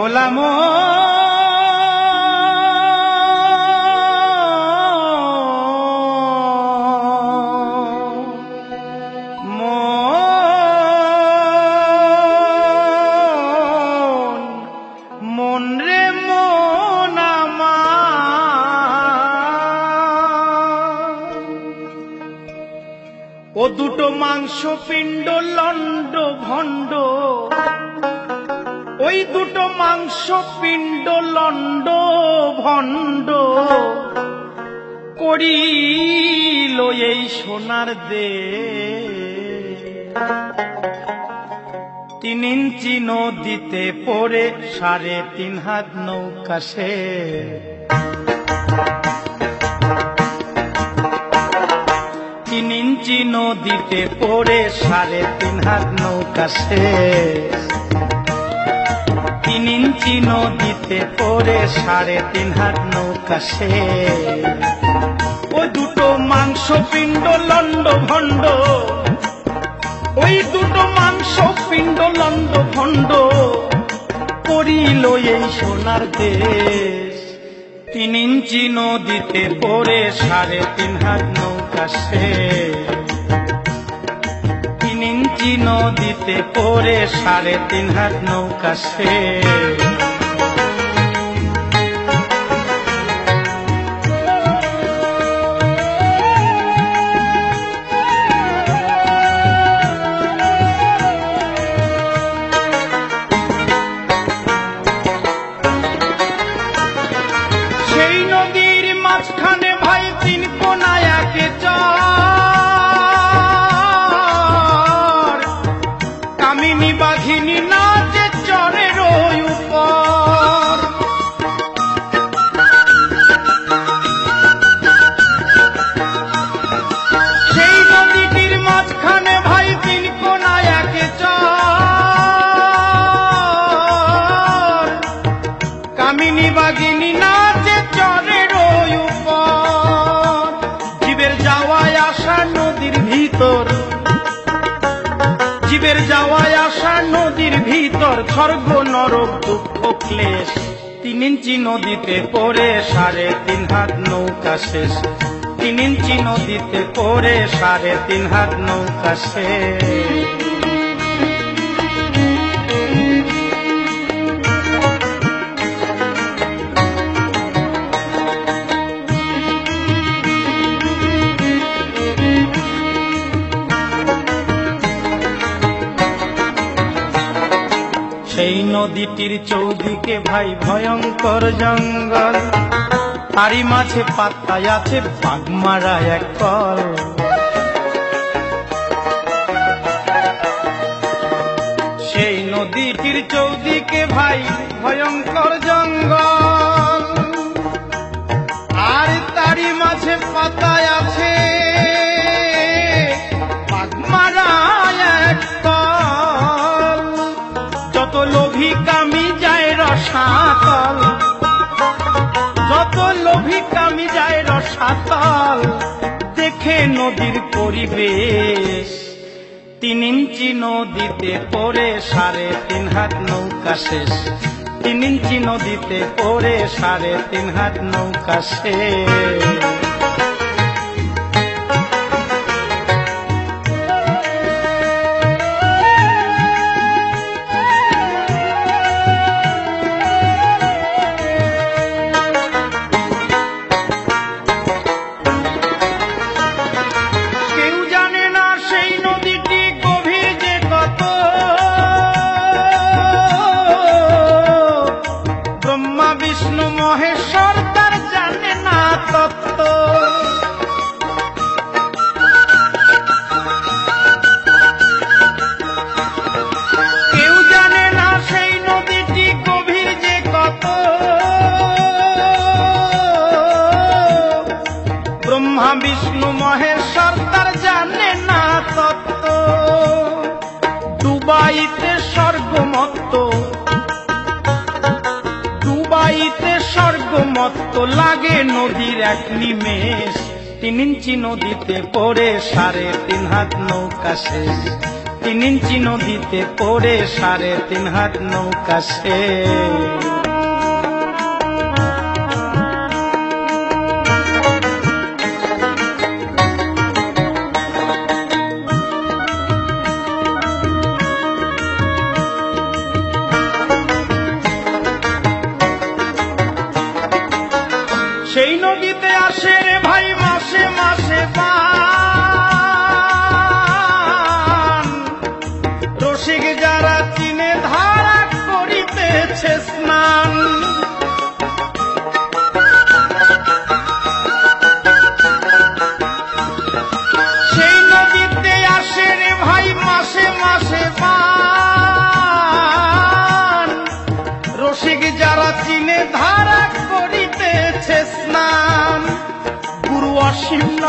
মন ও দুটো মাংস পিণ্ড লন্ড ভণ্ড। ওই দুটো মাংস পিণ্ড লন্ড ভণ্ড। করিল এই সোনার দে। তিন ইঞ্চি নদীতে পড়ে সাড়ে তিন হাত নৌকা সে। তিন ইঞ্চি নদীতে পড়ে সাড়ে তিন হাত নৌকা শেষ ইঞ্চি নদীতে পড়ে সাড়ে তিন হাত নৌকা শেষ ওই দুটো মাংস পিণ্ড লন্ড ভণ্ড। ওই দুটো মাংস পিণ্ড লন্ড ভণ্ড। করিল এই সোনার দেশ। তিন ইঞ্চি নদীতে পড়ে সাড়ে তিন হাত নৌকা শেষ ইঞ্চি নদীতে পরে সাড়ে তিন হাত নৌকা শেষ স্বর্গ নরক দুঃখ ক্লেশ। তিন ইঞ্চি নদীতে পড়ে, সাড়ে তিন হাত নৌকা শেষ। তিন ইঞ্চি নদীতে পড়ে, সাড়ে তিন হাত নৌকা শেষ। সেই নদীটির চৌদিকে ভাই ভয়ঙ্কর জঙ্গল। তারই মাঝে পাত্তায় আছে বাগমারা এক কল। সেই নদীটির চৌদিকে ভাই ভয়ঙ্কর জঙ্গল। আর তারই মাঝে পাতায় আছে রসাতল দেখে নদীর পরিবেশ। তিন ইঞ্চি নদীতে পরে সাড়ে তিন হাত নৌকা শেষ। তিন ইঞ্চি নদীতে পরে সাড়ে তিন হাত নৌকা শেষ। ব্রহ্মা বিষ্ণু মহেশ্বর তার জানে না তত্ত্ব। জানে না সেই নদীটি গভীর যে কত। বিষ্ণু মহেশ্বর তার জানে না তত্ত্ব। দুবাইতে স্বর্গমত্ত দুবাইতে স্বর্গমত্ত লাগে নদীর এক নিমেষ। তিন ইঞ্চি নদীতে পড়ে সাড়ে তিন হাত নৌকা শেষ। তিন ইঞ্চি নদীতে পড়ে সাড়ে তিন হাত নৌকা সে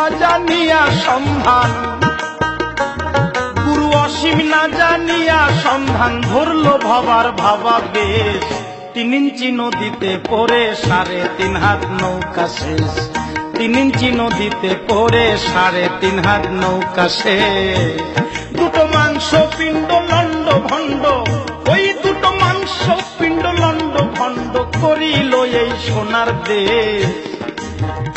না জানিয়া সন্ধান। গুরু অসীম না জানিয়া সন্ধান ধরলো ভাবার ভাবা বেশ তিন ইঞ্চি নদীতে পড়ে সাড়ে তিন হাত নৌকা শেষ। তিন ইঞ্চি নদীতে পড়ে সাড়ে তিন হাত নৌকা দুটো মাংস পিণ্ড লন্ড ভণ্ড, ওই দুটো মাংস পিণ্ড লন্ড ভণ্ড করিল এই সোনার দেশ।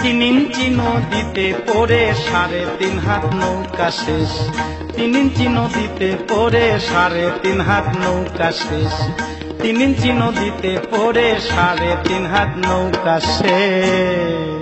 তিন ইঞ্চি নদীতে পড়ে, সাড়ে তিন হাত নৌকা শেষ। তিন ইঞ্চি নদীতে পড়ে, সাড়ে তিন হাত নৌকা শেষ। তিন ইঞ্চি নদীতে পড়ে, সাড়ে তিন হাত নৌকা শেষ।